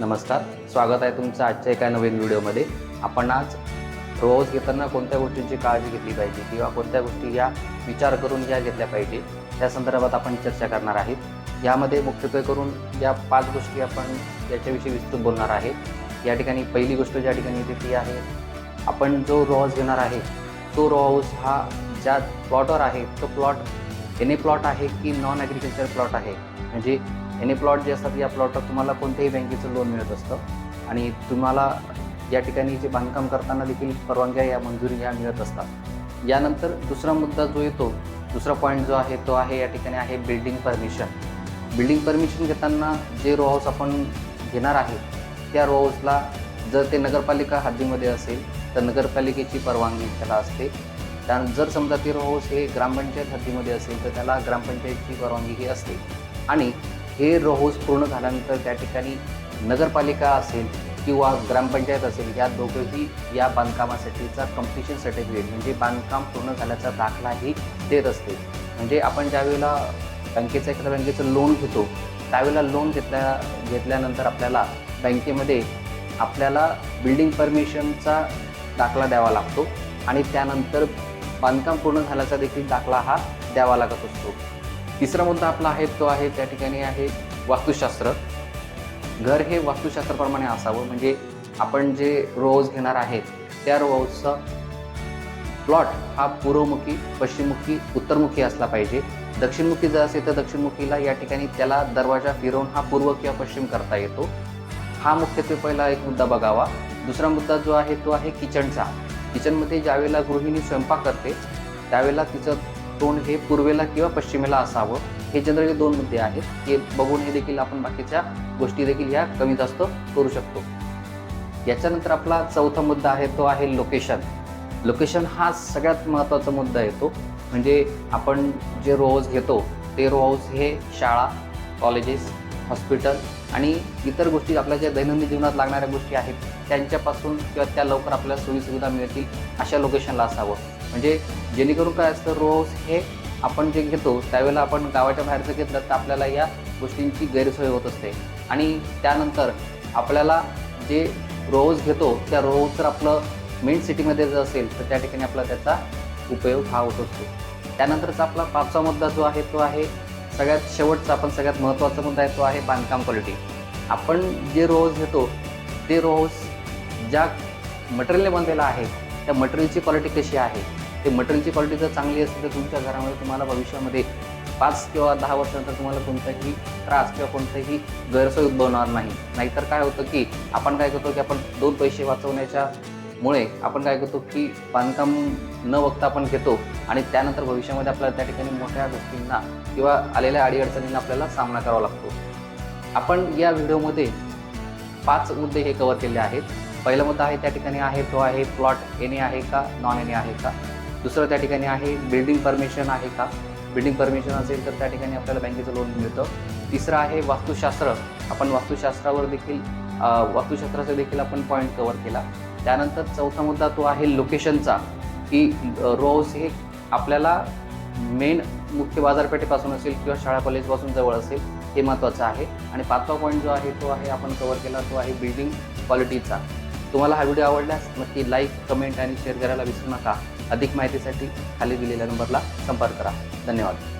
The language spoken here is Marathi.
नमस्कार स्वागत आहे तुमचं आजच्या एका नवीन व्हिडिओमध्ये. आपण आज रोज घेताना कोणत्या गोष्टींची काळजी घेतली पाहिजे किंवा कोणत्या गोष्टी या विचार करून या घेतल्या पाहिजे त्या संदर्भात आपण चर्चा करणार आहेत. यामध्ये मुख्यत्वे करून या पाच गोष्टी आपण याच्याविषयी विस्तृत बोलणार आहे या ठिकाणी पहिली गोष्ट ज्या ठिकाणी येते ती आहे आपण जो रो हाऊस घेणार आहे तो रो हाऊस हा ज्या प्लॉटवर आहे तो प्लॉट एन ए प्लॉट आहे की नॉन ॲग्रिकल्चर प्लॉट आहे. म्हणजे एन ए प्लॉट जे असतात या प्लॉटवर तुम्हाला कोणत्याही बँकेचं लोन मिळत असतं. आणि तुम्हाला या ठिकाणी जे बांधकाम करताना देखील परवानग्या या मंजुरी या मिळत असतात. यानंतर दुसरा मुद्दा जो येतो दुसरा पॉईंट जो आहे तो आहे या ठिकाणी आहे बिल्डिंग परमिशन बिल्डिंग परमिशन घेताना जे रो हाऊस आपण घेणार आहे त्या रो हाऊसला जर ते नगरपालिका हद्दीमध्ये असेल तर नगरपालिकेची परवानगी त्याला असते. त्या जर समजा ते रो हाऊस हे ग्रामपंचायत हद्दीमध्ये असेल तर त्याला ग्रामपंचायतची परवानगी ही असते. आणि हे रो पूर्ण झाल्यानंतर त्या ठिकाणी नगरपालिका असेल किंवा ग्रामपंचायत असेल या दोघंही या बांधकामासाठीचा कम्प्लिशन सर्टिफिकेट म्हणजे बांधकाम पूर्ण झाल्याचा दाखलाही देत असते. म्हणजे आपण ज्यावेळेला बँकेचं एखाद्या बँकेचं लोन घेतो त्यावेळेला लोन घेतल्या घेतल्यानंतर आपल्याला बँकेमध्ये आपल्याला बिल्डिंग परमिशनचा दाखला द्यावा लागतो आणि त्यानंतर बांधकाम पूर्ण झाल्याचा देखील दाखला हा द्यावा लागत असतो. तिसरा मुद्दा आपला आहे तो आहे त्या ठिकाणी आहे वास्तुशास्त्र. घर हे वास्तुशास्त्राप्रमाणे असावं म्हणजे आपण जे रोज घेणार आहेत त्या रोजचा प्लॉट हा पूर्वमुखी पश्चिममुखी उत्तरमुखी असला पाहिजे. दक्षिणमुखी जर असेल तर दक्षिणमुखीला या ठिकाणी त्याला दरवाजा फिरवून हा पूर्व किंवा पश्चिम करता येतो. हा मुख्यत्वे पहिला एक मुद्दा बघावा. दुसरा मुद्दा जो आहे तो आहे किचनचा. किचनमध्ये ज्यावेळेला गृहिणी स्वयंपाक करते त्यावेळेला तिचं तोंड हे पूर्वेला किंवा पश्चिमेला असावं. हे जनरली दोन मुद्दे आहेत. हे बघून हे देखील आपण बाकीच्या गोष्टी देखील ह्या कमी जास्त करू शकतो. याच्यानंतर आपला चौथा मुद्दा आहे तो आहे लोकेशन लोकेशन हा सगळ्यात महत्त्वाचा मुद्दा येतो म्हणजे आपण जे रोज घेतो ते रोज हे शाळा कॉलेजेस हॉस्पिटल आणि इतर गोष्टी आपल्या ज्या दैनंदिन जीवनात लागणाऱ्या गोष्टी आहेत त्यांच्यापासून किंवा त्या लवकर आपल्याला सोयीसुविधा मिळतील अशा लोकेशनला असावं. म्हणजे जेणेकरून काय असतं रोज हे आपण जे घेतो त्यावेळेला आपण गावाच्या बाहेरचं घेतलं तर आपल्याला या गोष्टींची गैरसोय होत असते. आणि त्यानंतर आपल्याला जे रोज घेतो त्या रोज जर आपलं मेन सिटीमध्ये जर असेल तर त्या ठिकाणी आपला त्याचा उपयोग हा होत असतो. त्यानंतरचा आपला पाचवा मुद्दा जो आहे तो आहे सगळ्यात शेवटचा आपण सगळ्यात महत्त्वाचा मुद्दा आहे तो आहे बांधकाम क्वालिटी आपण जे रोज घेतो ते रोज ज्या मटेरियलने बनलेलं आहे त्या मटेरियलची क्वालिटी कशी आहे? ते मटेरियलची क्वालिटी जर चांगली असेल तर तुमच्या घरामध्ये तुम्हाला भविष्यामध्ये पाच किंवा दहा वर्षानंतर तुम्हाला कोणताही त्रास किंवा कोणताही गैरसोय उद्भवणार नाही. नाहीतर काय होतं की आपण काय करतो की आपण दोन पैसे वाचवण्याच्या मुळे आपण काय करतो की बांधकाम न बघता आपण घेतो आणि त्यानंतर भविष्यामध्ये आपल्याला त्या ठिकाणी मोठ्या गोष्टींना किंवा आलेल्या अडीअडचणींना आपल्याला सामना करावा लागतो. आपण या व्हिडिओमध्ये पाच मुद्दे हे कवर केले आहेत. पहिला मुद्दा आहे त्या ठिकाणी आहे तो आहे प्लॉट एने आहे का नॉन एने आहे का? दुसरं त्या ठिकाणी आहे बिल्डिंग परमिशन आहे का? बिल्डिंग परमिशन असेल तर त्या ठिकाणी आपल्याला बँकेचं लोन मिळतं. तिसरं आहे वास्तुशास्त्र. आपण वास्तुशास्त्रावर देखील वास्तुशास्त्राचा देखील आपण पॉईंट कवर केला. त्यानंतर चौथा मुद्दा तो आहे लोकेशनचा की रोज हे आपल्याला मेन मुख्य बाजारपेठेपासून असेल किंवा शाळा कॉलेजपासून जवळ असेल हे महत्त्वाचं आहे. आणि पाचवा पॉईंट जो आहे तो आहे आपण कवर केला तो आहे बिल्डिंग क्वालिटीचा तुम्हाला हा व्हिडिओ आवडल्यास नक्की लाईक कमेंट आणि शेअर करायला विसरू नका. अधिक माहितीसाठी खाली दिलेल्या नंबरला संपर्क करा. धन्यवाद.